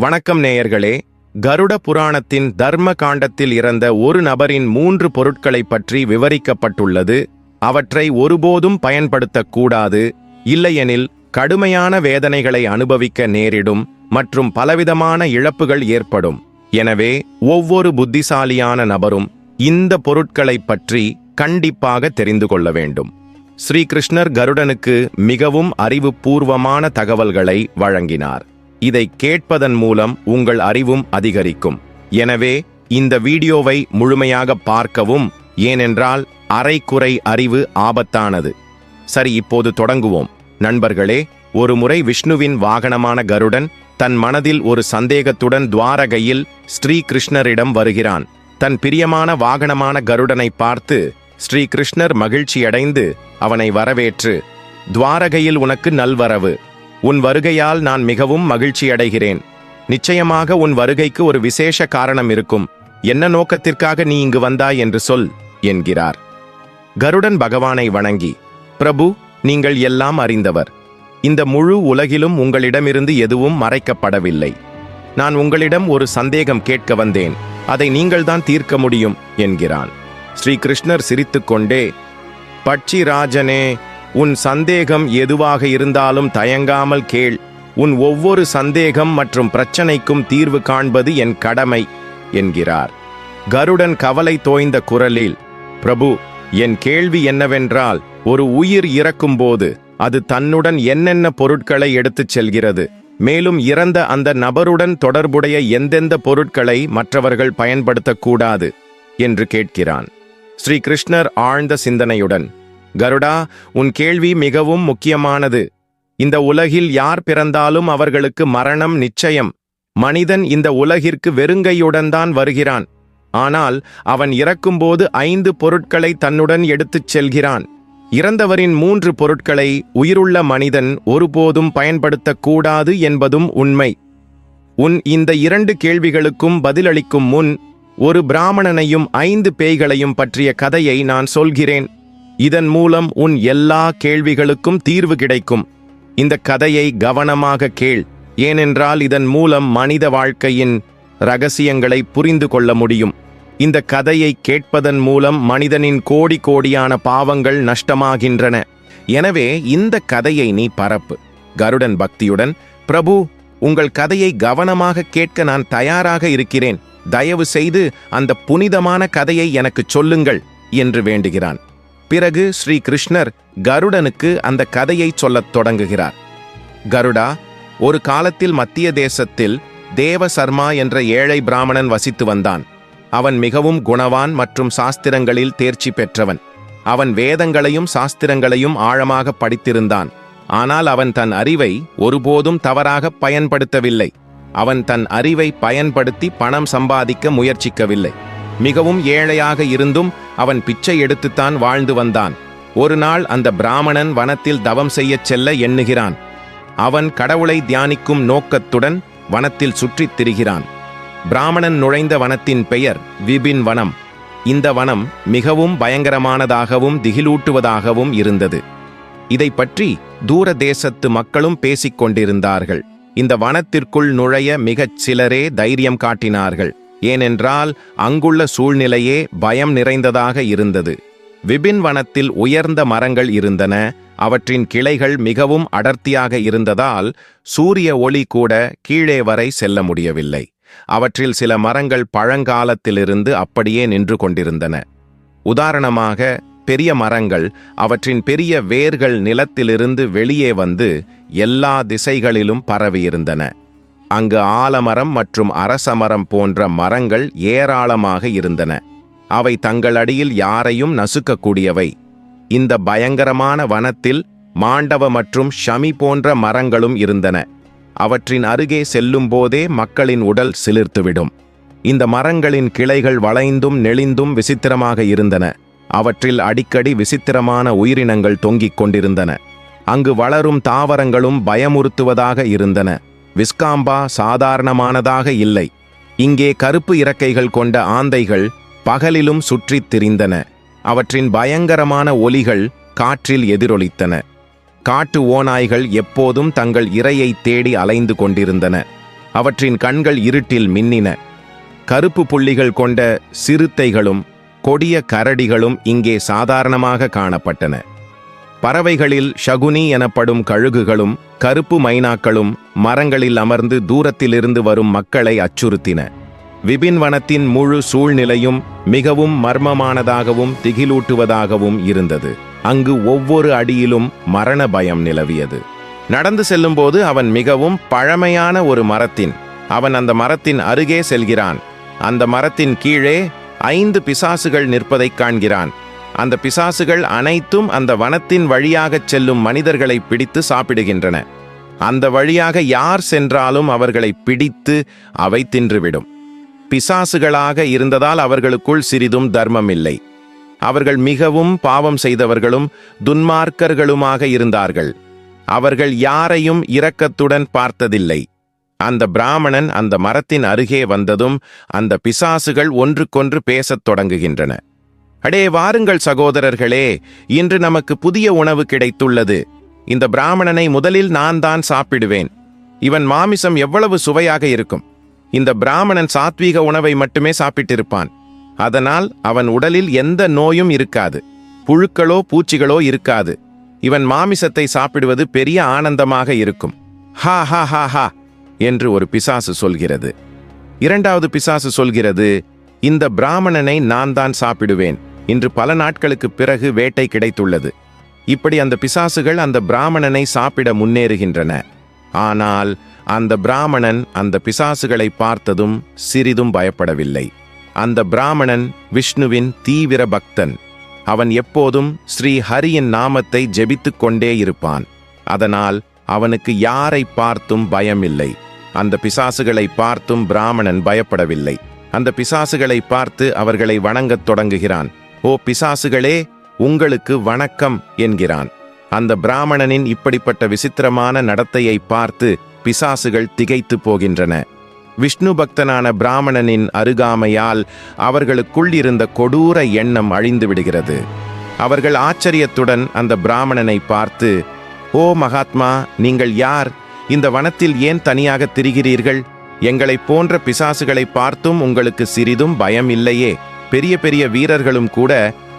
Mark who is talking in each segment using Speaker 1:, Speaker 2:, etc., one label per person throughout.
Speaker 1: வணக்கம் நேயர்களே. கருட புராணத்தின் தர்ம காண்டத்தில் இறந்த ஒரு நபரின் மூன்று பொருட்களைப் பற்றி விவரிக்கப்பட்டுள்ளது. அவற்றை ஒருபோதும் பயன்படுத்தக்கூடாது. இல்லையெனில் கடுமையான வேதனைகளை அனுபவிக்க நேரிடும் மற்றும் பலவிதமான இழப்புகள் ஏற்படும். எனவே ஒவ்வொரு புத்திசாலியான நபரும் இந்த பொருட்களைப் பற்றி கண்டிப்பாக தெரிந்து கொள்ள வேண்டும். ஸ்ரீகிருஷ்ணர் கருடனுக்கு மிகவும் அறிவுபூர்வமான தகவல்களை வழங்கினார். இதை கேட்பதன் மூலம் உங்கள் அறிவும் அதிகரிக்கும். எனவே இந்த வீடியோவை முழுமையாக பார்க்கவும் ஏனென்றால் அரைக்குறை அறிவு ஆபத்தானது. சரி இப்போது தொடங்குவோம். நண்பர்களே ஒருமுறை விஷ்ணுவின் வாகனமான கருடன் தன் மனதில் ஒரு சந்தேகத்துடன் துவாரகையில் ஸ்ரீ கிருஷ்ணரிடம் வருகிறான். தன் பிரியமான வாகனமான கருடனை பார்த்து ஸ்ரீ கிருஷ்ணர் மகிழ்ச்சியடைந்து அவனை வரவேற்று துவாரகையில் உனக்கு நல்வரவு. உன் வருகையால் நான் மிகவும் மகிழ்ச்சியடைகிறேன். நிச்சயமாக உன் வருகைக்கு ஒரு விசேஷ காரணம் இருக்கும். என்ன நோக்கத்திற்காக நீ இங்கு வந்தாய் என்று சொல் என்கிறார். கருடன் பகவானை வணங்கி பிரபு நீங்கள் எல்லாம் அறிந்தவர். இந்த முழு உலகிலும் உங்களிடமிருந்து எதுவும் மறைக்கப்படவில்லை. நான் உங்களிடம் ஒரு சந்தேகம் கேட்க வந்தேன். அதை நீங்கள்தான் தீர்க்க முடியும் என்கிறான். ஸ்ரீகிருஷ்ணர் சிரித்துக்கொண்டே பட்சிராஜனே உன் சந்தேகம் எதுவாக இருந்தாலும் தயங்காமல் கேள். உன் ஒவ்வொரு சந்தேகம் மற்றும் பிரச்சனைக்கும் தீர்வு காண்பது என் கடமை என்கிறார். கருடன் கவலை தோய்ந்த குரலில் பிரபு என் கேள்வி என்னவென்றால் ஒரு உயிர் இறக்கும்போது அது தன்னுடன் என்னென்ன பொருட்களை எடுத்துச் செல்கிறது? மேலும் இறந்த அந்த நபருடன் தொடர்புடைய எந்தெந்த பொருட்களை மற்றவர்கள் பயன்படுத்தக்கூடாது? என்று கேட்கிறான். ஸ்ரீகிருஷ்ணர் ஆழ்ந்த சிந்தனையுடன் கருடா உன் கேள்வி மிகவும் முக்கியமானது. இந்த உலகில் யார் பிறந்தாலும் அவர்களுக்கு மரணம் நிச்சயம். மனிதன் இந்த உலகிற்கு வெறுங்கையுடன் தான் வருகிறான். ஆனால் அவன் இறக்கும்போது ஐந்து பொருட்களை தன்னுடன் எடுத்துச் செல்கிறான். இறந்தவரின் மூன்று பொருட்களை உயிருள்ள மனிதன் ஒருபோதும் பயன்படுத்தக்கூடாது என்பதும் உண்மை. உன் இந்த இரண்டு கேள்விகளுக்கும் பதிலளிக்கும் முன் ஒரு பிராமணனையும் ஐந்து பேய்களையும் பற்றிய கதையை நான் சொல்கிறேன். இதன் மூலம் உன் எல்லா கேள்விகளுக்கும் தீர்வு கிடைக்கும். இந்த கதையை கவனமாக கேள். ஏனென்றால் இதன் மூலம் மனித வாழ்க்கையின் ரகசியங்களை புரிந்து கொள்ள முடியும். இந்த கதையை கேட்பதன் மூலம் மனிதனின் கோடி கோடியான பாவங்கள் நஷ்டமாகின்றன. எனவே இந்த கதையை நீ பரப்பு. கருடன் பக்தியுடன் பிரபு உங்கள் கதையை கவனமாக கேட்க நான் தயாராக இருக்கிறேன். தயவு செய்து அந்த புனிதமான கதையை எனக்குச் சொல்லுங்கள் என்று வேண்டுகிறான். பிறகு ஸ்ரீ கிருஷ்ணர் கருடனுக்கு அந்த கதையை சொல்லத் தொடங்குகிறார். கருடா ஒரு காலத்தில் மத்திய தேசத்தில் தேவ சர்மா என்ற ஏழை பிராமணன் வசித்து வந்தான். அவன் மிகவும் குணவான் மற்றும் சாஸ்திரங்களில் தேர்ச்சி பெற்றவன். அவன் வேதங்களையும் சாஸ்திரங்களையும் ஆழமாக படித்திருந்தான். ஆனால் அவன் தன் அறிவை ஒருபோதும் தவறாக பயன்படுத்தவில்லை. அவன் தன் அறிவை பயன்படுத்தி பணம் சம்பாதிக்க முயற்சிக்கவில்லை. மிகவும் ஏழையாக இருந்தும் அவன் பிச்சை எடுத்துத்தான் வாழ்ந்து வந்தான். ஒரு நாள் அந்த பிராமணன் வனத்தில் தவம் செய்யச் செல்ல எண்ணுகிறான். அவன் கடவுளை தியானிக்கும் நோக்கத்துடன் வனத்தில் சுற்றித் திரிகிறான். பிராமணன் நுழைந்த வனத்தின் பெயர் விபின் வனம். இந்த வனம் மிகவும் பயங்கரமானதாகவும் திகிலூட்டுவதாகவும் இருந்தது. இதை பற்றி தூர தேசத்து மக்களும் பேசிக் கொண்டிருந்தார்கள். இந்த வனத்திற்குள் நுழைய மிகச் சிலரே தைரியம் காட்டினார்கள். ஏனென்றால் அங்குள்ள சூழ்நிலையே பயம் நிறைந்ததாக இருந்தது. விபின் வனத்தில் உயர்ந்த மரங்கள் இருந்தன. அவற்றின் கிளைகள் மிகவும் அடர்த்தியாக இருந்ததால் சூரிய ஒளி கூட கீழே வரை செல்ல முடியவில்லை. அவற்றில் சில மரங்கள் பழங்காலத்திலிருந்து அப்படியே நின்று கொண்டிருந்தன. உதாரணமாக பெரிய மரங்கள் அவற்றின் பெரிய வேர்கள் நிலத்திலிருந்து வெளியே வந்து எல்லா திசைகளிலும் பரவியிருந்தன. அங்கு ஆலமரம் மற்றும் அரசமரம் போன்ற மரங்கள் ஏராளமாக இருந்தன. அவை தங்கள் அடியில் யாரையும் நசுக்கக்கூடியவை. இந்த பயங்கரமான வனத்தில் மாண்டவ மற்றும் ஷமி போன்ற மரங்களும் இருந்தன. அவற்றின் அருகே செல்லும்போதே மக்களின் உடல் சிலிர்த்துவிடும். இந்த மரங்களின் கிளைகள் வளைந்தும் நெளிந்தும் விசித்திரமாக இருந்தன. அவற்றில் அடிக்கடி விசித்திரமான உயிரினங்கள் தொங்கிக் கொண்டிருந்தன. அங்கு வளரும் தாவரங்களும் பயமுறுத்துவதாக இருந்தன. விஸ்காம்பா சாதாரணமானதாக இல்லை. இங்கே கருப்பு இறக்கைகள் கொண்ட ஆந்தைகள் பகலிலும் சுற்றித் திரிந்தன. அவற்றின் பயங்கரமான ஒலிகள் காற்றில் எதிரொலித்தன. காட்டு ஓநாய்கள் எப்போதும் தங்கள் இரையை தேடி அலைந்து கொண்டிருந்தன. அவற்றின் கண்கள் இருட்டில் மின்னின. கருப்பு புள்ளிகள் கொண்ட சிறுத்தைகளும் கொடிய கரடிகளும் இங்கே சாதாரணமாக காணப்பட்டன. பறவைகளில் ஷகுனி எனப்படும் கழுகுகளும் கருப்பு மைனாக்களும் மரங்களில் அமர்ந்து தூரத்திலிருந்து வரும் மக்களை அச்சுறுத்தின. விபின் வனத்தின் முழு சூழ்நிலையும் மிகவும் மர்மமானதாகவும் திகிலூட்டுவதாகவும் இருந்தது. அங்கு ஒவ்வொரு அடியிலும் மரண பயம் நிலவியது. நடந்து செல்லும்போது அவன் மிகவும் பழமையான ஒரு மரத்தின் அவன் அந்த மரத்தின் அருகே செல்கிறான். அந்த மரத்தின் கீழே ஐந்து பிசாசுகள் நிற்பதைக் காண்கிறான். அந்த பிசாசுகள் அனைத்தும் அந்த வனத்தின் வழியாகச் செல்லும் மனிதர்களை பிடித்து சாப்பிடுகின்றன. அந்த வழியாக யார் சென்றாலும் அவர்களை பிடித்து அவை தின்றுவிடும். பிசாசுகளாக இருந்ததால் அவர்களுக்குள் சிறிதும் தர்மம் இல்லை அவர்கள் மிகவும் பாவம் செய்தவர்களும் துன்மார்க்கர்களுமாக இருந்தார்கள். அவர்கள் யாரையும் இரக்கத்துடன் பார்த்ததில்லை. அந்த பிராமணன் அந்த மரத்தின் அருகே வந்ததும் அந்த பிசாசுகள் ஒன்றுக்கொன்று பேசத் தொடங்குகின்றன. அடே வாருங்கள் சகோதரர்களே இன்று நமக்கு புதிய உணவு கிடைத்துள்ளது. இந்த பிராமணனை முதலில் நான் தான் சாப்பிடுவேன். இவன் மாமிசம் எவ்வளவு சுவையாக இருக்கும். இந்த பிராமணன் சாத்வீக உணவை மட்டுமே சாப்பிட்டிருப்பான். அதனால் அவன் உடலில் எந்த நோயும் இருக்காது. புழுக்களோ பூச்சிகளோ இருக்காது. இவன் மாமிசத்தை சாப்பிடுவது பெரிய ஆனந்தமாக இருக்கும். ஹா ஹா ஹா ஹா என்று ஒரு பிசாசு சொல்கிறது. இரண்டாவது பிசாசு சொல்கிறது இந்த பிராமணனை நான் தான் சாப்பிடுவேன். இன்று பல நாட்களுக்கு பிறகு வேட்டை கிடைத்துள்ளது. இப்படி அந்த பிசாசுகள் அந்த பிராமணனை சாப்பிட முன்னேறுகின்றன. ஆனால் அந்த பிராமணன் அந்த பிசாசுகளை பார்த்ததும் சிறிதும் பயப்படவில்லை. அந்த பிராமணன் விஷ்ணுவின் தீவிர பக்தன். அவன் எப்போதும் ஸ்ரீ ஹரியின் நாமத்தை ஜெபித்து கொண்டே இருப்பான். அதனால் அவனுக்கு யாரை பார்த்தும் பயமில்லை. அந்த பிசாசுகளை பார்த்தும் பிராமணன் பயப்படவில்லை. அந்த பிசாசுகளை பார்த்து அவர்களை வணங்கத் தொடங்குகிறான். ஓ பிசாசுகளே உங்களுக்கு வணக்கம் என்கிறான். அந்த பிராமணனின் இப்படிப்பட்ட விசித்திரமான நடத்தையை பார்த்து பிசாசுகள் திகைத்து போகின்றன. விஷ்ணு பக்தனான பிராமணனின் அருகாமையால் அவர்களுக்குள் இருந்த கொடூர எண்ணம் அழிந்து விடுகிறது. அவர்கள் ஆச்சரியத்துடன் அந்த பிராமணனை பார்த்து ஓ மகாத்மா நீங்கள் யார்? இந்த வனத்தில் ஏன் தனியாக திரிகிறீர்கள்? எங்களைப் போன்ற பிசாசுகளை பார்த்தும் உங்களுக்கு சிறிதும் பயம் இல்லையே பெரிய பெரிய வீரர்களும் கூட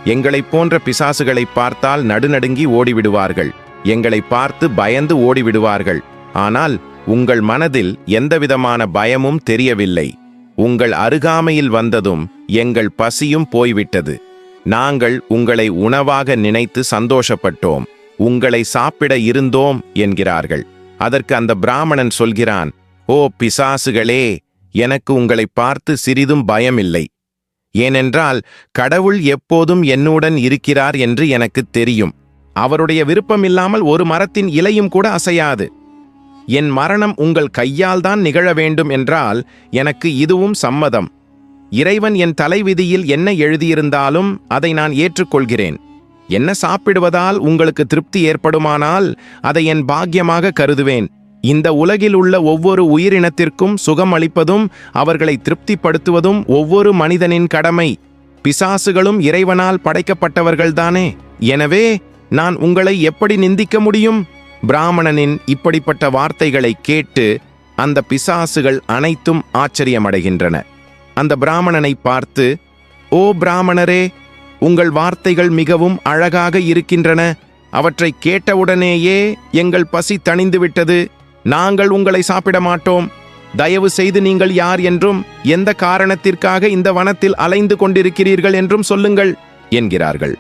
Speaker 1: எங்களைப் போன்ற பிசாசுகளை பார்த்தால் நடுநடுங்கி ஓடிவிடுவார்கள். எங்களை பார்த்து பயந்து ஓடிவிடுவார்கள். ஆனால் உங்கள் மனதில் எந்தவிதமான பயமும் தெரியவில்லை. உங்கள் அருகாமையில் வந்ததும் எங்கள் பசியும் போய்விட்டது. நாங்கள் உங்களை உணவாக நினைத்து சந்தோஷப்பட்டோம். உங்களை சாப்பிட இருந்தோம் என்கிறார்கள். அதற்கு அந்த பிராமணன் சொல்கிறான் ஓ பிசாசுகளே எனக்கு உங்களை பார்த்து சிறிதும் பயமில்லை. ஏனென்றால் கடவுள் எப்போதும் என்னுடன் இருக்கிறார் என்று எனக்கு தெரியும். அவருடைய விருப்பமில்லாமல் ஒரு மரத்தின் இலையும் கூட அசையாது. என் மரணம் உங்கள் கையால் தான் நிகழ வேண்டும் என்றால் எனக்கு இதுவும் சம்மதம். இறைவன் என் தலைவிதியில் என்ன எழுதியிருந்தாலும் அதை நான் ஏற்றுக்கொள்கிறேன். என்ன சாப்பிடுவதால் உங்களுக்கு திருப்தி ஏற்படுமானால் அதை என் பாக்கியமாக கருதுவேன். இந்த உலகில் உள்ள ஒவ்வொரு உயிரினத்திற்கும் சுகம் அளிப்பதும் அவர்களை திருப்திப்படுத்துவதும் ஒவ்வொரு மனிதனின் கடமை. பிசாசுகளும் இறைவனால் படைக்கப்பட்டவர்கள்தானே. எனவே நான் உங்களை எப்படி நிந்திக்க முடியும்? பிராமணனின் இப்படிப்பட்ட வார்த்தைகளை கேட்டு அந்த பிசாசுகள் அனைத்தும் ஆச்சரியமடைகின்றன. அந்த பிராமணனை பார்த்து ஓ பிராமணரே உங்கள் வார்த்தைகள் மிகவும் அழகாக இருக்கின்றன. அவற்றை கேட்டவுடனேயே எங்கள் பசி தணிந்துவிட்டது. நாங்கள் உங்களை சாப்பிட மாட்டோம் தயவு செய்து நீங்கள் யார் என்றும் எந்த காரணத்திற்காக இந்த வனத்தில் அலைந்து கொண்டிருக்கிறீர்கள் என்றும் சொல்லுங்கள் என்கிறார்கள்.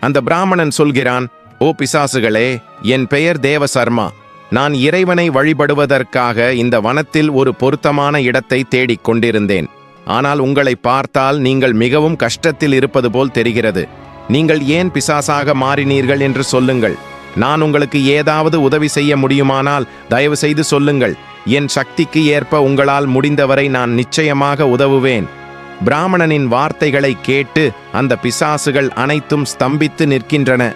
Speaker 1: அந்த பிராமணன் சொல்கிறான் ஓ பிசாசுகளே என் பெயர் தேவசர்மா. நான் இறைவனை வழிபடுவதற்காக இந்த வனத்தில் ஒரு பொருத்தமான இடத்தை தேடிக் கொண்டிருந்தேன். ஆனால் உங்களை பார்த்தால் நீங்கள் மிகவும் கஷ்டத்தில் இருப்பது போல் தெரிகிறது. நீங்கள் ஏன் பிசாசாக மாறினீர்கள் என்று சொல்லுங்கள். நான் உங்களுக்கு ஏதாவது உதவி செய்ய முடியுமானால் தயவு செய்து சொல்லுங்கள். என் சக்திக்கு ஏற்ப உங்களால் முடிந்தவரை நான் நிச்சயமாக உதவுவேன். பிராமணனின் வார்த்தைகளை கேட்டு அந்த பிசாசுகள் அனைத்தும் ஸ்தம்பித்து நிற்கின்றன.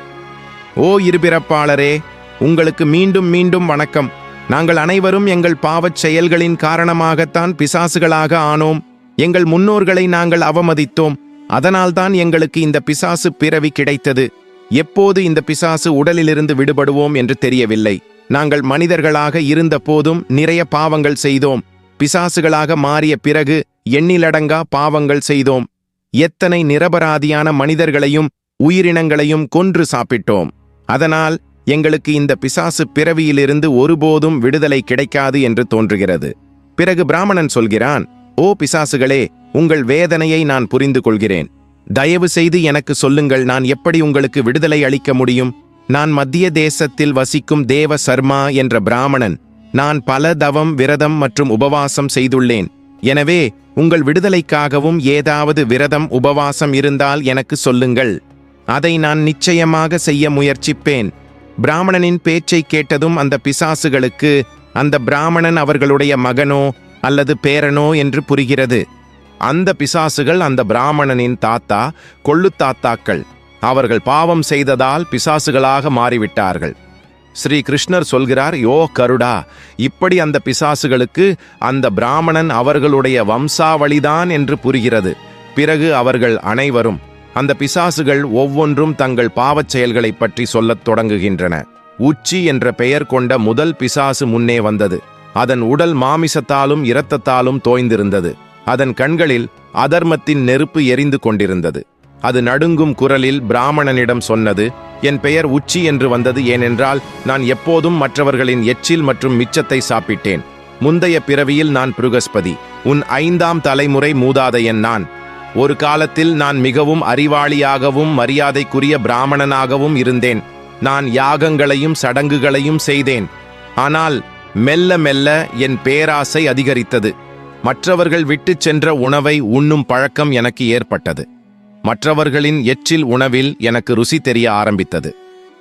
Speaker 1: ஓ இருபிறப்பாளரே உங்களுக்கு மீண்டும் மீண்டும் வணக்கம். நாங்கள் அனைவரும் எங்கள் பாவச் செயல்களின் காரணமாகத்தான் பிசாசுகளாக ஆனோம். எங்கள் முன்னோர்களை நாங்கள் அவமதித்தோம். அதனால்தான் எங்களுக்கு இந்த பிசாசு பிறவி கிடைத்தது. எப்போது இந்த பிசாசு உடலிலிருந்து விடுபடுவோம் என்று தெரியவில்லை. நாங்கள் மனிதர்களாக இருந்த போதும் நிறைய பாவங்கள் செய்தோம். பிசாசுகளாக மாறிய பிறகு எண்ணிலடங்கா பாவங்கள் செய்தோம். எத்தனை நிரபராதியான மனிதர்களையும் உயிரினங்களையும் கொன்று சாப்பிட்டோம். அதனால் எங்களுக்கு இந்த பிசாசு பிறவியிலிருந்து ஒருபோதும் விடுதலை கிடைக்காது என்று தோன்றுகிறது. பிறகு பிராமணன் சொல்கிறான் ஓ பிசாசுகளே உங்கள் வேதனையை நான் புரிந்து கொள்கிறேன் தயவு செய்து எனக்கு சொல்லுங்கள் நான் எப்படி உங்களுக்கு விடுதலை அளிக்க முடியும்? நான் மத்திய தேசத்தில் வசிக்கும் தேவ சர்மா என்ற பிராமணன். நான் பல தவம் விரதம் மற்றும் உபவாசம் செய்துள்ளேன். எனவே உங்கள் விடுதலைக்காகவும் ஏதாவது விரதம் உபவாசம் இருந்தால் எனக்கு சொல்லுங்கள். அதை நான் நிச்சயமாக செய்ய முயற்சிப்பேன். பிராமணனின் பேச்சை கேட்டதும் அந்த பிசாசுகளுக்கு அந்த பிராமணன் அவர்களுடைய மகனோ அல்லது பேரனோ என்று புரிகிறது. அந்த பிசாசுகள் அந்த பிராமணனின் தாத்தா கொள்ளு தாத்தாக்கள் அவர்கள் பாவம் செய்ததால் பிசாசுகளாக மாறிவிட்டார்கள். ஸ்ரீ கிருஷ்ணர் சொல்கிறார் யோ கருடா இப்படி அந்த பிசாசுகளுக்கு அந்த பிராமணன் அவர்களுடைய வம்சாவளிதான் என்று புரிகிறது. பிறகு அவர்கள் அனைவரும் அந்த பிசாசுகள் ஒவ்வொன்றும் தங்கள் பாவச் செயல்களைப் பற்றி சொல்லத் தொடங்குகின்றன. உச்சி என்ற பெயர் கொண்ட முதல் பிசாசு முன்னே வந்தது. அதன் உடல் மாமிசத்தாலும் இரத்தத்தாலும் தோய்ந்திருந்தது. அதன் கண்களில் அதர்மத்தின் நெருப்பு எரிந்து கொண்டிருந்தது. அது நடுங்கும் குரலில் பிராமணனிடம் சொன்னது என் பெயர் உச்சி என்று வந்தது ஏனென்றால் நான் எப்போதும் மற்றவர்களின் எச்சில் மற்றும் மிச்சத்தை சாப்பிட்டேன். முந்தைய பிறவியில் நான் பிருகஸ்பதி. உன் ஐந்தாம் தலைமுறை மூதாதையன் நான். ஒரு காலத்தில் நான் மிகவும் அறிவாளியாகவும் மரியாதைக்குரிய பிராமணனாகவும் இருந்தேன். நான் யாகங்களையும் சடங்குகளையும் செய்தேன். ஆனால் மெல்ல மெல்ல என் பேராசை அதிகரித்தது. மற்றவர்கள் விட்டுச் சென்ற உணவை உண்ணும் பழக்கம் எனக்கு ஏற்பட்டது. மற்றவர்களின் எச்சில் உணவில் எனக்கு ருசி தெரிய ஆரம்பித்தது.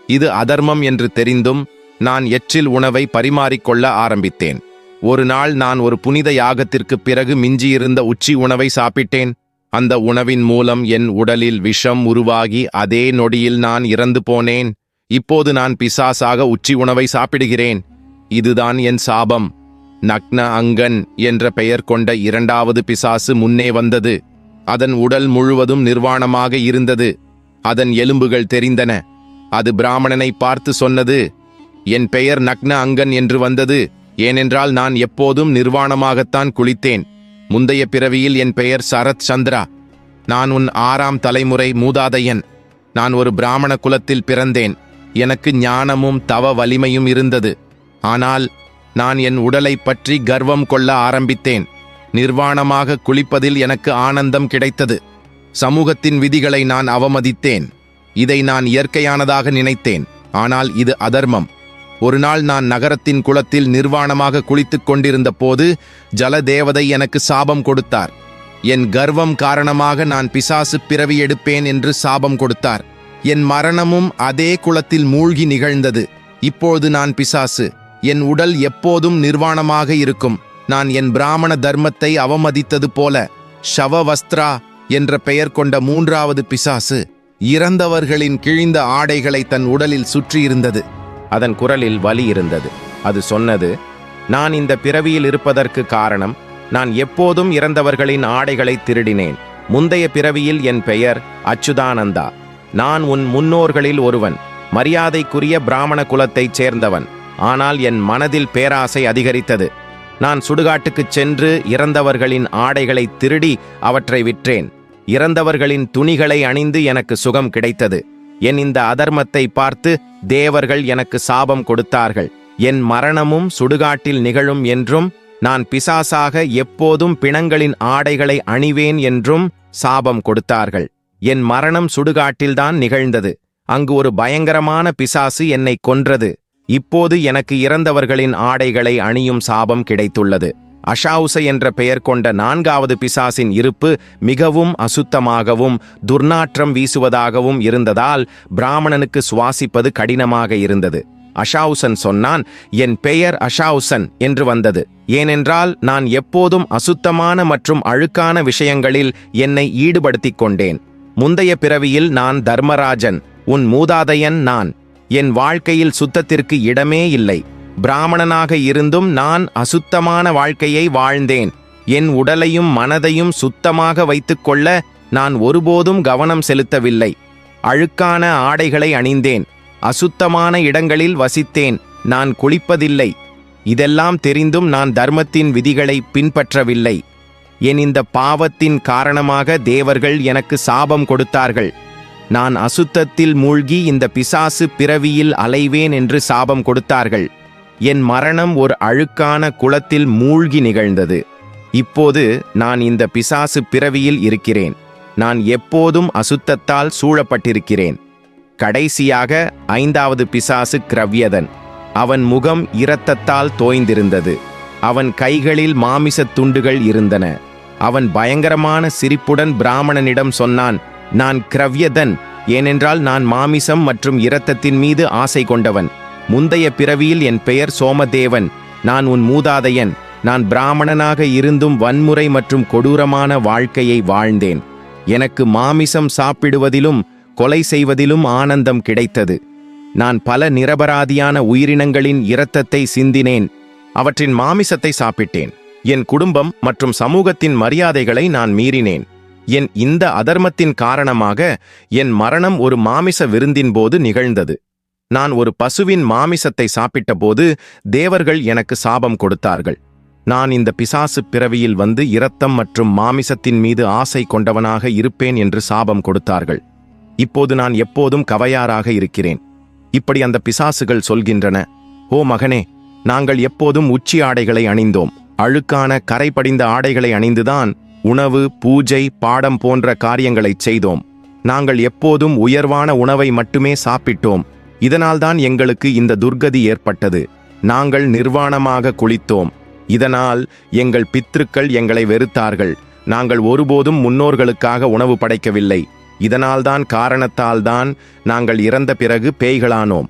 Speaker 1: இது அதர்மம் என்று தெரிந்தும் நான் எச்சில் உணவை பரிமாறிக்கொள்ள ஆரம்பித்தேன். ஒரு நாள் நான் ஒரு புனித யாகத்திற்குப் பிறகு மிஞ்சியிருந்த உச்சி உணவை சாப்பிட்டேன். அந்த உணவின் மூலம் என் உடலில் விஷம் உருவாகி அதே நொடியில் நான் இறந்து போனேன். இப்போது நான் பிசாசாக உச்சி உணவை சாப்பிடுகிறேன். இதுதான் என் சாபம். நக்ன அங்கன் என்ற பெயர் கொண்ட இரண்டாவது பிசாசு முன்னே வந்தது. அதன் உடல் முழுவதும் நிர்வாணமாக இருந்தது. அதன் எலும்புகள் தெரிந்தன. அது பிராமணனை பார்த்து சொன்னது என் பெயர் நக்ன அங்கன் என்று வந்தது. ஏனென்றால் நான் எப்போதும் நிர்வாணமாகத்தான் குளித்தேன். முந்தைய பிறவியில் என் பெயர் சரத் சந்திரா. நான் உன் ஆறாம் தலைமுறை மூதாதையன். நான் ஒரு பிராமண குலத்தில் பிறந்தேன். எனக்கு ஞானமும் தவ வலிமையும் இருந்தது. ஆனால் நான் என் உடலைப் பற்றி கர்வம் கொள்ள ஆரம்பித்தேன். நிர்வாணமாக குளிப்பதில் எனக்கு ஆனந்தம் கிடைத்தது. சமூகத்தின் விதிகளை நான் அவமதித்தேன். இதை நான் இயற்கையானதாக நினைத்தேன். ஆனால் இது அதர்மம். ஒரு நாள் நான் நகரத்தின் குளத்தில் நிர்வாணமாக குளித்துக் கொண்டிருந்த போது ஜலதேவதை எனக்கு சாபம் கொடுத்தார். என் கர்வம் காரணமாக நான் பிசாசு பிறவி எடுப்பேன் என்று சாபம் கொடுத்தார். என் மரணமும் அதே குளத்தில் மூழ்கி நிகழ்ந்தது. இப்போது நான் பிசாசு. என் உடல் எப்போதும் நிர்வாணமாக இருக்கும். நான் என் பிராமண தர்மத்தை அவமதித்தது போல ஷவவஸ்திரா என்ற பெயர் கொண்ட மூன்றாவது பிசாசு இறந்தவர்களின் கிழிந்த ஆடைகளை தன் உடலில் சுற்றியிருந்தது. அதன் குரலில் வலி இருந்தது. அது சொன்னது நான் இந்த பிறவியில் இருப்பதற்கு காரணம் நான் எப்போதும் இறந்தவர்களின் ஆடைகளை திருடினேன். முந்தைய பிறவியில் என் பெயர் அச்சுதானந்தா. நான் உன் முன்னோர்களில் ஒருவன். மரியாதைக்குரிய பிராமண குலத்தைச் சேர்ந்தவன். ஆனால் என் மனதில் பேராசை அதிகரித்தது. நான் சுடுகாட்டுக்குச் சென்று இறந்தவர்களின் ஆடைகளை திருடி அவற்றை விற்றேன். இறந்தவர்களின் துணிகளை அணிந்து எனக்கு சுகம் கிடைத்தது. என் இந்த அதர்மத்தை பார்த்து தேவர்கள் எனக்கு சாபம் கொடுத்தார்கள். என் மரணமும் சுடுகாட்டில் நிகழும் என்றும் நான் பிசாசாக எப்போதும் பிணங்களின் ஆடைகளை அணிவேன் என்றும் சாபம் கொடுத்தார்கள். என் மரணம் சுடுகாட்டில்தான் நிகழ்ந்தது. அங்கு ஒரு பயங்கரமான பிசாசு என்னை கொன்றது. இப்போது எனக்கு இறந்தவர்களின் ஆடைகளை அணியும் சாபம் கிடைத்துள்ளது. அஷாவுச என்ற பெயர் கொண்ட நான்காவது பிசாசின் இருப்பு மிகவும் அசுத்தமாகவும் துர்நாற்றம் வீசுவதாகவும் இருந்ததால் பிராமணனுக்கு சுவாசிப்பது கடினமாக இருந்தது. அஷாவுசன் சொன்னான் என் பெயர் அஷாவுசன் என்று வந்தது. ஏனென்றால் நான் எப்போதும் அசுத்தமான மற்றும் அழுக்கான விஷயங்களில் என்னை ஈடுபடுத்திக் கொண்டேன். முந்தைய பிறவியில் நான் தர்மராஜன் உன் மூதாதையன் நான். என் வாழ்க்கையில் சுத்தத்திற்கு இடமே இல்லை. பிராமணனாக இருந்தும் நான் அசுத்தமான வாழ்க்கையை வாழ்ந்தேன். என் உடலையும் மனதையும் சுத்தமாக வைத்துக்கொள்ள நான் ஒருபோதும் கவனம் செலுத்தவில்லை. அழுக்கான ஆடைகளை அணிந்தேன். அசுத்தமான இடங்களில் வசித்தேன். நான் குளிப்பதில்லை. இதெல்லாம் தெரிந்தும் நான் தர்மத்தின் விதிகளை பின்பற்றவில்லை. என் இந்த பாவத்தின் காரணமாக தேவர்கள் எனக்கு சாபம் கொடுத்தார்கள். நான் அசுத்தத்தில் மூழ்கி இந்த பிசாசு பிறவியில் அலைவேன் என்று சாபம் கொடுத்தார்கள். என் மரணம் ஒரு அழுக்கான குளத்தில் மூழ்கி நிகழ்ந்தது. இப்போது நான் இந்த பிசாசு பிறவியில் இருக்கிறேன். நான் எப்போதும் அசுத்தத்தால் சூழப்பட்டிருக்கிறேன். கடைசியாக ஐந்தாவது பிசாசு கிரவ்யதன். அவன் முகம் இரத்தத்தால் தோய்ந்திருந்தது. அவன் கைகளில் மாமிசத் துண்டுகள் இருந்தன. அவன் பயங்கரமான சிரிப்புடன் பிராமணனிடம் சொன்னான் நான் கிரவ்யதன் ஏனென்றால் நான் மாமிசம் மற்றும் இரத்தத்தின் மீது ஆசை கொண்டவன். முந்தைய பிறவியில் என் பெயர் சோமதேவன் நான் உன் மூதாதையன். நான் பிராமணனாக இருந்தும் வன்முறை மற்றும் கொடூரமான வாழ்க்கையை வாழ்ந்தேன். எனக்கு மாமிசம் சாப்பிடுவதிலும் கொலை செய்வதிலும் ஆனந்தம் கிடைத்தது. நான் பல நிரபராதியான உயிரினங்களின் இரத்தத்தை சிந்தினேன் அவற்றின் மாமிசத்தை சாப்பிட்டேன். என் குடும்பம் மற்றும் சமூகத்தின் மரியாதைகளை நான் மீறினேன். என் இந்த அதர்மத்தின் காரணமாக என் மரணம் ஒரு மாமிச விருந்தின் போது நிகழ்ந்தது. நான் ஒரு பசுவின் மாமிசத்தை சாப்பிட்டபோது தேவர்கள் எனக்கு சாபம் கொடுத்தார்கள். நான் இந்த பிசாசு பிறவியில் வந்து இரத்தம் மற்றும் மாமிசத்தின் மீது ஆசை கொண்டவனாக இருப்பேன் என்று சாபம் கொடுத்தார்கள். இப்போது நான் எப்போதும் கவையாராக இருக்கிறேன். இப்படி அந்த பிசாசுகள் சொல்கின்றன ஓ மகனே நாங்கள் எப்போதும் உச்சி ஆடைகளை அணிந்தோம். அழுக்கான கரை படிந்த ஆடைகளை அணிந்துதான் உணவு பூஜை பாடம் போன்ற காரியங்களைச் செய்தோம். நாங்கள் எப்போதும் உயர்வான உணவை மட்டுமே சாப்பிட்டோம். இதனால்தான் எங்களுக்கு இந்த துர்கதி ஏற்பட்டது. நாங்கள் நிர்வாணமாக குளித்தோம். இதனால் எங்கள் பித்ருக்கள் எங்களை வெறுத்தார்கள். நாங்கள் ஒருபோதும் முன்னோர்களுக்காக உணவு படைக்கவில்லை. இதனால்தான் காரணத்தால்தான் நாங்கள் இறந்த பிறகு பேய்களானோம்.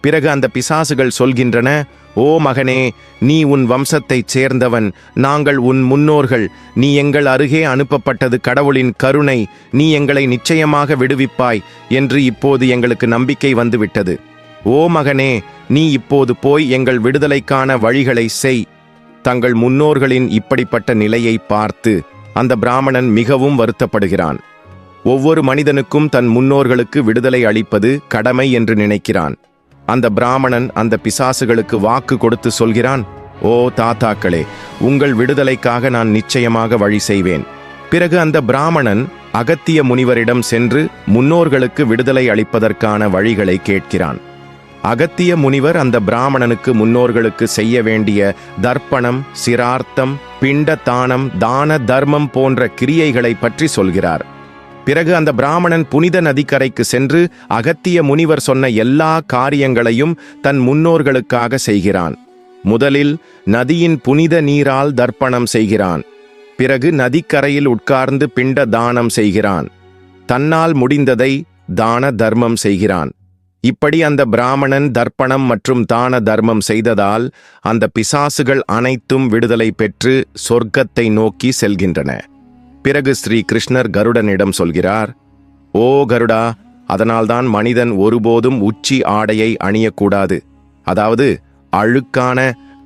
Speaker 1: பிறகு அந்த பிசாசுகள் சொல்கின்றன ஓ மகனே நீ உன் வம்சத்தைச் சேர்ந்தவன். நாங்கள் உன் முன்னோர்கள். நீ எங்கள் அருகே அனுப்பப்பட்டது கடவுளின் கருணை. நீ எங்களை நிச்சயமாக விடுவிப்பாய் என்று இப்போது எங்களுக்கு நம்பிக்கை வந்துவிட்டது. ஓ மகனே நீ இப்போது போய் எங்கள் விடுதலைக்கான வழிகளை செய். தங்கள் முன்னோர்களின் இப்படிப்பட்ட நிலையை பார்த்து அந்த பிராமணன் மிகவும் வருத்தப்படுகிறான். ஒவ்வொரு மனிதனுக்கும் தன் முன்னோர்களுக்கு விடுதலை அளிப்பது கடமை என்று நினைக்கிறான். அந்த பிராமணன் அந்த பிசாசுகளுக்கு வாக்கு கொடுத்து சொல்கிறான் ஓ தாத்தாக்களே உங்கள் விடுதலைக்காக நான் நிச்சயமாக வழி செய்வேன். பிறகு அந்த பிராமணன் அகத்திய முனிவரிடம் சென்று முன்னோர்களுக்கு விடுதலை அளிப்பதற்கான வழிகளை கேட்கிறான். அகத்திய முனிவர் அந்த பிராமணனுக்கு முன்னோர்களுக்கு செய்ய வேண்டிய தர்ப்பணம் சிரார்த்தம் பிண்ட தானம் தான தர்மம் போன்ற கிரியைகளை பற்றி சொல்கிறார். பிறகு அந்த பிராமணன் புனித நதிக்கரைக்கு சென்று அகத்திய முனிவர் சொன்ன எல்லா காரியங்களையும் தன் முன்னோர்களுக்காக செய்கிறான். முதலில் நதியின் புனித நீரால் தர்ப்பணம் செய்கிறான். பிறகு நதிக்கரையில் உட்கார்ந்து பிண்ட தானம் செய்கிறான். தன்னால் முடிந்ததை தான தர்மம் செய்கிறான். இப்படி அந்த பிராமணன் தர்ப்பணம் மற்றும் தான தர்மம் செய்ததால் அந்த பிசாசுகள் அனைத்தும் விடுதலை பெற்று சொர்க்கத்தை நோக்கி செல்கின்றன. பிறகு ஸ்ரீ கிருஷ்ணர் கருடனிடம் சொல்கிறார் ஓ கருடா அதனால்தான் மனிதன் ஒருபோதும் உச்சி ஆடையை அணியக்கூடாது. அதாவது அழுக்கான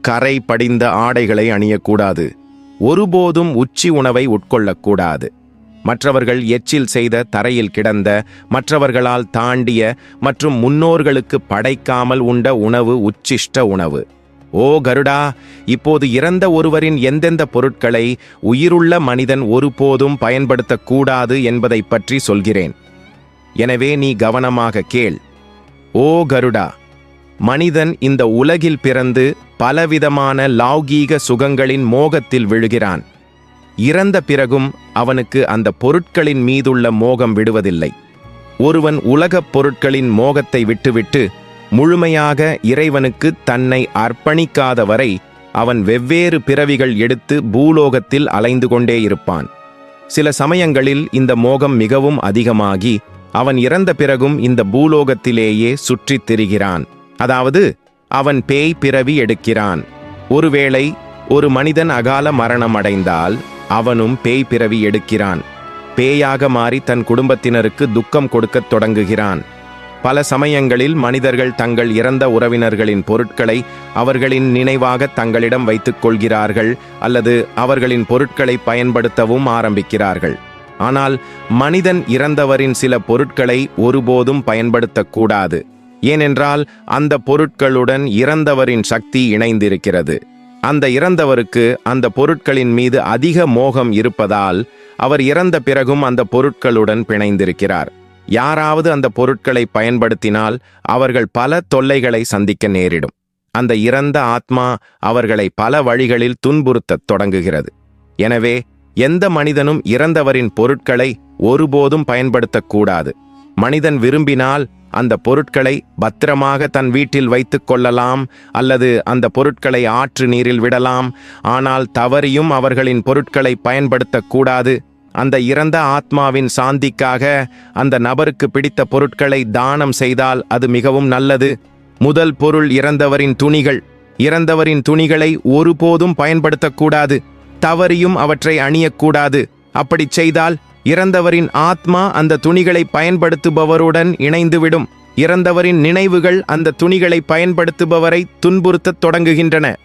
Speaker 1: கரை படிந்த ஆடைகளை அணியக்கூடாது. ஒருபோதும் உச்சி உணவை உட்கொள்ளக்கூடாது. மற்றவர்கள் எச்சில் செய்த தரையில் கிடந்த மற்றவர்களால் தாண்டிய மற்றும் முன்னோர்களுக்கு படைக்காமல் உண்ட உணவு உச்சிஷ்ட உணவு. ஓ கருடா இப்போது இறந்த ஒருவரின் எந்தெந்த பொருட்களை உயிருள்ள மனிதன் ஒருபோதும் பயன்படுத்தக்கூடாது என்பதைப் பற்றி சொல்கிறேன். எனவே நீ கவனமாக கேள். ஓ கருடா மனிதன் இந்த உலகில் பிறந்து பலவிதமான லௌகீக சுகங்களின் மோகத்தில் விழுகிறான். இறந்த பிறகும் அவனுக்கு அந்த பொருட்களின் மீதுள்ள மோகம் விடுவதில்லை. ஒருவன் உலகப் பொருட்களின் மோகத்தை விட்டுவிட்டு முழுமையாக இறைவனுக்கு தன்னை அர்ப்பணிக்காத வரை அவன் வெவ்வேறு பிறவிகள் எடுத்து பூலோகத்தில் அலைந்து கொண்டே இருப்பான். சில சமயங்களில் இந்த மோகம் மிகவும் அதிகமாகி அவன் இறந்த பிறகும் இந்த பூலோகத்திலேயே சுற்றித் திரிகிறான். அதாவது அவன் பேய் பிறவி எடுக்கிறான். ஒருவேளை ஒரு மனிதன் அகால மரணம் அடைந்தால் அவனும் பேய் பிறவி எடுக்கிறான். பேயாக மாறி தன் குடும்பத்தினருக்கு துக்கம் கொடுக்கத் தொடங்குகிறான். பல சமயங்களில் மனிதர்கள் தங்கள் இறந்த உறவினர்களின் பொருட்களை அவர்களின் நினைவாக தங்களிடம் வைத்துக் கொள்கிறார்கள் அல்லது அவர்களின் பொருட்களை பயன்படுத்தவும் ஆரம்பிக்கிறார்கள். ஆனால் மனிதன் இறந்தவரின் சில பொருட்களை ஒருபோதும் பயன்படுத்தக்கூடாது. ஏனென்றால் அந்த பொருட்களுடன் இறந்தவரின் சக்தி இணைந்திருக்கிறது. அந்த இறந்தவருக்கு அந்த பொருட்களின் மீது அதிக மோகம் இருப்பதால் அவர் இறந்த பிறகும் அந்த பொருட்களுடன் பிணைந்திருக்கிறார். யாராவது அந்த பொருட்களை பயன்படுத்தினால் அவர்கள் பல தொல்லைகளை சந்திக்க நேரிடும். அந்த இறந்த ஆத்மா அவர்களை பல வழிகளில் துன்புறுத்தத் தொடங்குகிறது. எனவே எந்த மனிதனும் இறந்தவரின் பொருட்களை ஒருபோதும் பயன்படுத்தக்கூடாது மனிதன் விரும்பினால் அந்த பொருட்களை பத்திரமாக தன் வீட்டில் வைத்துக் கொள்ளலாம் அல்லது அந்த பொருட்களை ஆற்று நீரில் விடலாம். ஆனால் தவறியும் அவர்களின் பொருட்களை பயன்படுத்தக்கூடாது அந்த இறந்த ஆத்மாவின் சாந்திக்காக அந்த நபருக்கு பிடித்த பொருட்களை தானம் செய்தால் அது மிகவும் நல்லது. முதல் பொருள் இறந்தவரின் துணிகள். இறந்தவரின் துணிகளை ஒருபோதும் பயன்படுத்தக்கூடாது. தவறியும் அவற்றை அணியக்கூடாது. அப்படிச் செய்தால் இறந்தவரின் ஆத்மா அந்த துணிகளை பயன்படுத்துபவருடன் இணைந்துவிடும். இறந்தவரின் நினைவுகள் அந்த துணிகளை பயன்படுத்துபவரை துன்புறுத்தத் தொடங்குகின்றன.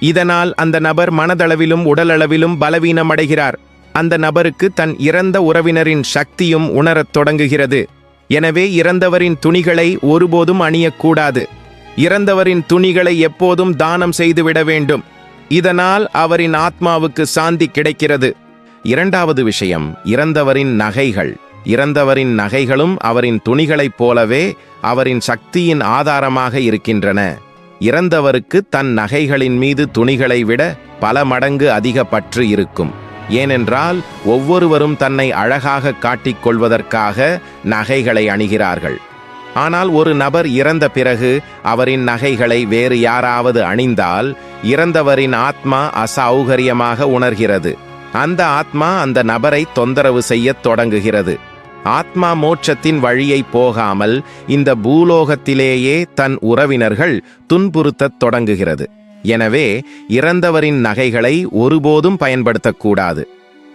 Speaker 1: இதனால் அந்த நபர் மனதளவிலும் உடலளவிலும் பலவீனமடைகிறார். அந்த நபருக்கு தன் இறந்த உறவினரின் சக்தியும் உணரத் தொடங்குகிறது. எனவே இறந்தவரின் துணிகளை ஒருபோதும் அணியக்கூடாது. இறந்தவரின் துணிகளை எப்போதும் தானம் செய்துவிட வேண்டும். இதனால் அவரின் ஆத்மாவுக்கு சாந்தி கிடைக்கிறது. இரண்டாவது விஷயம் இறந்தவரின் நகைகள். இறந்தவரின் நகைகளும் அவரின் துணிகளைப் போலவே அவரின் சக்தியின் ஆதாரமாக இருக்கின்றன. இறந்தவருக்கு தன் நகைகளின் மீது துணிகளை விட பல மடங்கு அதிக பற்று இருக்கும். ஏனென்றால் ஒவ்வொருவரும் தன்னை அழகாக காட்டிக்கொள்வதற்காக நகைகளை அணிகிறார்கள். ஆனால் ஒரு நபர் இறந்த பிறகு அவரின் நகைகளை வேறு யாராவது அணிந்தால் இறந்தவரின் ஆத்மா அசௌகரியமாக உணர்கிறது. அந்த ஆத்மா அந்த நபரை தொந்தரவு செய்யத் தொடங்குகிறது. ஆத்மா மோட்சத்தின் வழியை போகாமல் இந்த பூலோகத்திலேயே தன் உறவினர்கள் துன்புறுத்தத் தொடங்குகிறது. எனவே இறந்தவரின் நகைகளை ஒருபோதும் பயன்படுத்தக்கூடாது.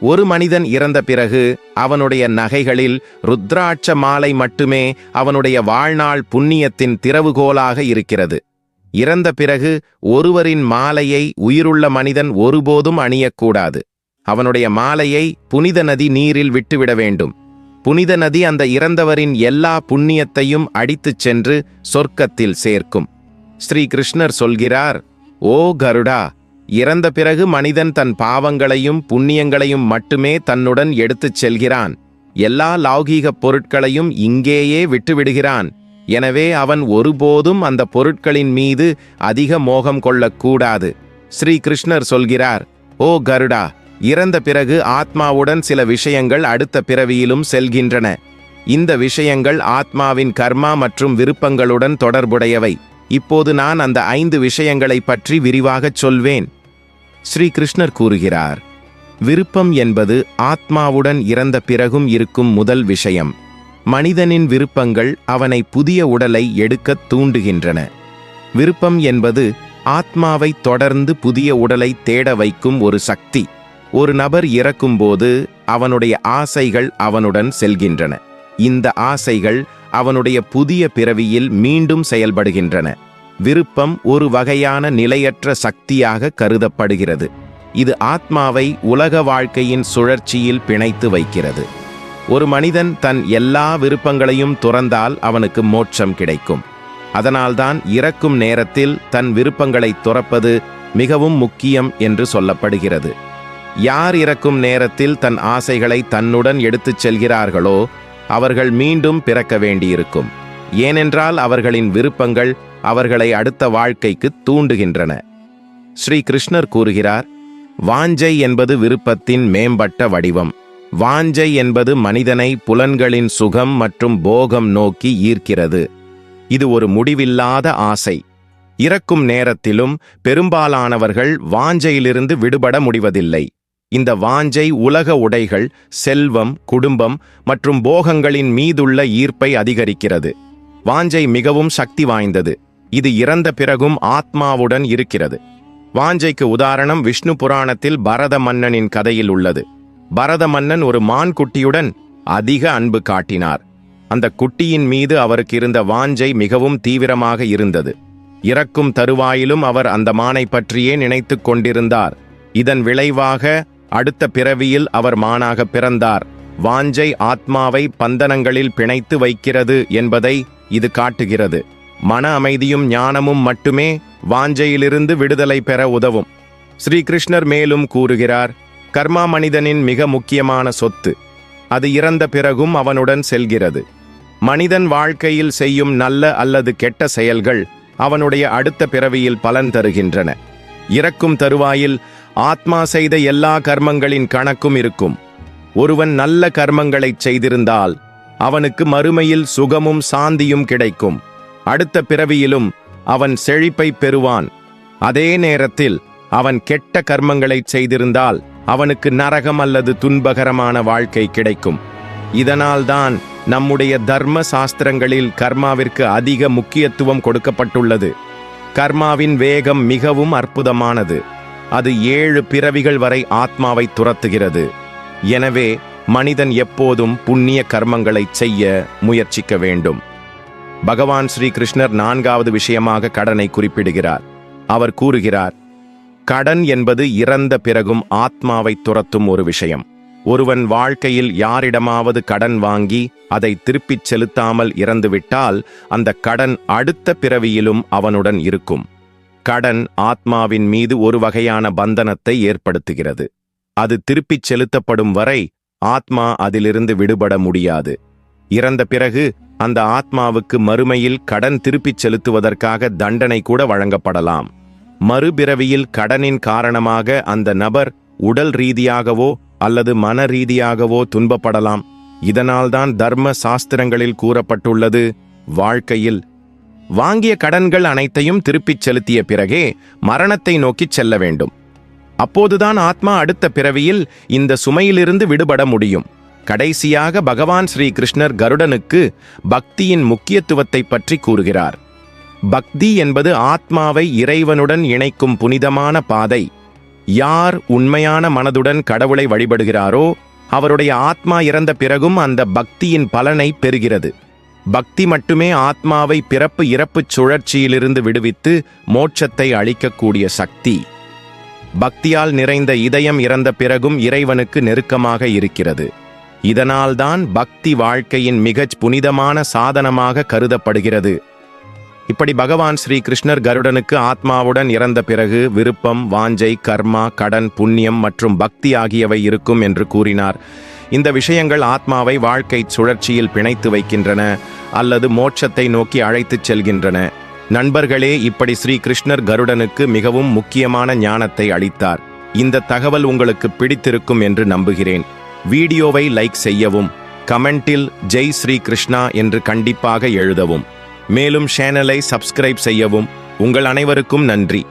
Speaker 1: ஒரு மனிதன் இறந்த பிறகு அவனுடைய நகைகளில் ருத்ராட்ச மாலை மட்டுமே அவனுடைய வாழ்நாள் புண்ணியத்தின் திறவுகோலாக இருக்கிறது. இறந்த பிறகு ஒருவரின் மாலையை உயிருள்ள மனிதன் ஒருபோதும் அணியக்கூடாது. அவனுடைய மாலையை புனித நதி நீரில் விட்டுவிட வேண்டும். புனித நதி அந்த இறந்தவரின் எல்லா புண்ணியத்தையும் அடித்துச் சென்று சொர்க்கத்தில் சேர்க்கும். ஸ்ரீ கிருஷ்ணர் சொல்கிறார் ஓ கருடா இறந்த பிறகு மனிதன் தன் பாவங்களையும் புண்ணியங்களையும் மட்டுமே தன்னுடன் எடுத்துச் செல்கிறான். எல்லா லௌகீகப் பொருட்களையும் இங்கேயே விட்டுவிடுகிறான். எனவே அவன் ஒருபோதும் அந்த பொருட்களின் மீது அதிக மோகம் கொள்ளக்கூடாது. ஸ்ரீ கிருஷ்ணர் சொல்கிறார் ஓ கருடா இறந்த பிறகு ஆத்மாவுடன் சில விஷயங்கள் அடுத்த பிறவியிலும் செல்கின்றன. இந்த விஷயங்கள் ஆத்மாவின் கர்மா மற்றும் விருப்பங்களுடன் தொடர்புடையவை. இப்போது நான் அந்த ஐந்து விஷயங்களை பற்றி விரிவாகச் சொல்வேன். ஸ்ரீ கிருஷ்ணர் கூறுகிறார் விருப்பம் என்பது ஆத்மாவுடன் இறந்த பிறகும் இருக்கும் முதல் விஷயம். மனிதனின் விருப்பங்கள் அவனை புதிய உடலை எடுக்கத் தூண்டுகின்றன. விருப்பம் என்பது ஆத்மாவை தொடர்ந்து புதிய உடலை தேட வைக்கும் ஒரு சக்தி. ஒரு நபர் இறக்கும்போது அவனுடைய ஆசைகள் அவனுடன் செல்கின்றன. இந்த ஆசைகள் அவனுடைய புதிய பிறவியில் மீண்டும் செயல்படுகின்றன. விருப்பம் ஒரு வகையான நிலையற்ற சக்தியாக கருதப்படுகிறது. இது ஆத்மாவை உலக வாழ்க்கையின் சுழற்சியில் பிணைத்து வைக்கிறது. ஒரு மனிதன் தன் எல்லா விருப்பங்களையும் துறந்தால் அவனுக்கு மோட்சம் கிடைக்கும். அதனால்தான் இறக்கும் நேரத்தில் தன் விருப்பங்களை துறப்பது மிகவும் முக்கியம் என்று சொல்லப்படுகிறது. யார் இறக்கும் நேரத்தில் தன் ஆசைகளை தன்னுடன் எடுத்துச் செல்கிறார்களோ அவர்கள் மீண்டும் பிறக்க வேண்டியிருக்கும். ஏனென்றால் அவர்களின் விருப்பங்கள் அவர்களை அடுத்த வாழ்க்கைக்கு தூண்டுகின்றன. ஸ்ரீ கிருஷ்ணர் கூறுகிறார் வாஞ்சை என்பது விருப்பத்தின் மேம்பட்ட வடிவம். வாஞ்சை என்பது மனிதனை புலன்களின் சுகம் மற்றும் போகம் நோக்கி ஈர்க்கிறது. இது ஒரு முடிவில்லாத ஆசை. இறக்கும் நேரத்திலும் பெரும்பாலானவர்கள் வாஞ்சையிலிருந்து விடுபட முடிவதில்லை. இந்த வாஞ்சை உலக உடைகள் செல்வம் குடும்பம் மற்றும் போகங்களின் மீதுள்ள ஈர்ப்பை அதிகரிக்கிறது. வாஞ்சை மிகவும் சக்தி வாய்ந்தது. இது இறந்த பிறகும் ஆத்மாவுடன் இருக்கிறது. வாஞ்சைக்கு உதாரணம் விஷ்ணு புராணத்தில் பரத மன்னனின் கதையில் உள்ளது. பரத மன்னன் ஒரு மான் குட்டியுடன் அதிக அன்பு காட்டினார். அந்த குட்டியின் மீது அவருக்கு இருந்த வாஞ்சை மிகவும் தீவிரமாக இருந்தது. இறக்கும் தருவாயிலும் அவர் அந்த மானை பற்றியே நினைத்து கொண்டிருந்தார். இதன் விளைவாக அடுத்த பிறவியில் அவர் மானாக பிறந்தார். வாஞ்சை ஆத்மாவை பந்தனங்களில் பிணைத்து வைக்கிறது என்பதை இது காட்டுகிறது. மன அமைதியும் ஞானமும் மட்டுமே வாஞ்சையிலிருந்து விடுதலை பெற உதவும். ஸ்ரீகிருஷ்ணர் மேலும் கூறுகிறார் கர்மா மனிதனின் மிக முக்கியமான சொத்து. அது இறந்த பிறகும் அவனுடன் செல்கிறது. மனிதன் வாழ்க்கையில் செய்யும் நல்ல அல்லது கெட்ட செயல்கள் அவனுடைய அடுத்த பிறவியில் பலன் தருகின்றன. இறக்கும் தருவாயில் ஆத்மா செய்த எல்லா கர்மங்களின் கணக்கும் இருக்கும். ஒருவன் நல்ல கர்மங்களைச் செய்திருந்தால் அவனுக்கு மறுமையில் சுகமும் சாந்தியும் கிடைக்கும். அடுத்த பிறவியிலும் அவன் செழிப்பை பெறுவான். அதே நேரத்தில் அவன் கெட்ட கர்மங்களைச் செய்திருந்தால் அவனுக்கு நரகம் அல்லது துன்பகரமான வாழ்க்கை கிடைக்கும். இதனால்தான் நம்முடைய தர்ம சாஸ்திரங்களில் கர்மாவிற்கு அதிக முக்கியத்துவம் கொடுக்கப்பட்டுள்ளது. கர்மாவின் வேகம் மிகவும் அற்புதமானது. அது ஏழு பிறவிகள் வரை ஆத்மாவை துரத்துகிறது. எனவே மனிதன் எப்போதும் புண்ணிய கர்மங்களைச் செய்ய முயற்சிக்க வேண்டும். பகவான் ஸ்ரீ கிருஷ்ணர் நான்காவது விஷயமாக கடனை குறிப்பிடுகிறார். அவர் கூறுகிறார் கடன் என்பது இறந்த பிறகும் ஆத்மாவை துரத்தும் ஒரு விஷயம். ஒருவன் வாழ்க்கையில் யாரிடமாவது கடன் வாங்கி அதை திருப்பிச் செலுத்தாமல் இறந்துவிட்டால் அந்த கடன் அடுத்த பிறவியிலும் அவனுடன் இருக்கும். கடன் ஆத்மாவின் மீது ஒரு வகையான பந்தனத்தை ஏற்படுத்துகிறது. அது திருப்பிச் செலுத்தப்படும் வரை ஆத்மா அதிலிருந்து விடுபட முடியாது. இறந்த பிறகு அந்த ஆத்மாவுக்கு மறுமையில் கடன் திருப்பிச் செலுத்துவதற்காக தண்டனை கூட வழங்கப்படலாம். மறுபிறவியில் கடனின் காரணமாக அந்த நபர் உடல் ரீதியாகவோ அல்லது மன ரீதியாகவோ துன்பப்படலாம். இதனால்தான் தர்ம சாஸ்திரங்களில் கூறப்பட்டுள்ளது வாழ்க்கையில் வாங்கிய கடன்கள் அனைத்தையும் திருப்பிச் செலுத்திய பிறகே மரணத்தை நோக்கிச் செல்ல வேண்டும். அப்போதுதான் ஆத்மா அடுத்த பிறவியில் இந்த சுமையிலிருந்து விடுபட முடியும். கடைசியாக பகவான் ஸ்ரீ கிருஷ்ணர் கருடனுக்கு பக்தியின் முக்கியத்துவத்தை பற்றி கூறுகிறார். பக்தி என்பது ஆத்மாவை இறைவனுடன் இணைக்கும் புனிதமான பாதை. யார் உண்மையான மனதுடன் கடவுளை வழிபடுகிறாரோ அவருடைய ஆத்மா இறந்த பிறகும் அந்த பக்தியின் பலனை பெறுகிறது. பக்தி மட்டுமே ஆத்மாவை பிறப்பு இறப்புச் சுழற்சியிலிருந்து விடுவித்து மோட்சத்தை அளிக்கக்கூடிய சக்தி. பக்தியால் நிறைந்த இதயம் இறந்த பிறகும் இறைவனுக்கு நெருக்கமாக இருக்கிறது. இதனால்தான் பக்தி வாழ்க்கையின் மிகச் புனிதமான சாதனமாக கருதப்படுகிறது. இப்படி பகவான் ஸ்ரீ கிருஷ்ணர் கருடனுக்கு ஆத்மாவுடன் இறந்த பிறகு விருப்பம் வாஞ்சை கர்மா கடன் புண்ணியம் மற்றும் பக்தி ஆகியவை இருக்கும் என்று கூறினார். இந்த விஷயங்கள் ஆத்மாவை வாழ்க்கை சுழற்சியில் பிணைத்து வைக்கின்றன அல்லது மோட்சத்தை நோக்கி அழைத்துச் செல்கின்றன. நண்பர்களே இப்படி ஸ்ரீ கிருஷ்ணர் கருடனுக்கு மிகவும் முக்கியமான ஞானத்தை அளித்தார். இந்த தகவல் உங்களுக்கு பிடித்திருக்கும் என்று நம்புகிறேன். வீடியோவை லைக் செய்யவும் கமெண்டில் ஜெய் ஸ்ரீ கிருஷ்ணா என்று கண்டிப்பாக எழுதவும். மேலும் சேனலை சப்ஸ்கிரைப் செய்யவும். உங்கள் அனைவருக்கும் நன்றி.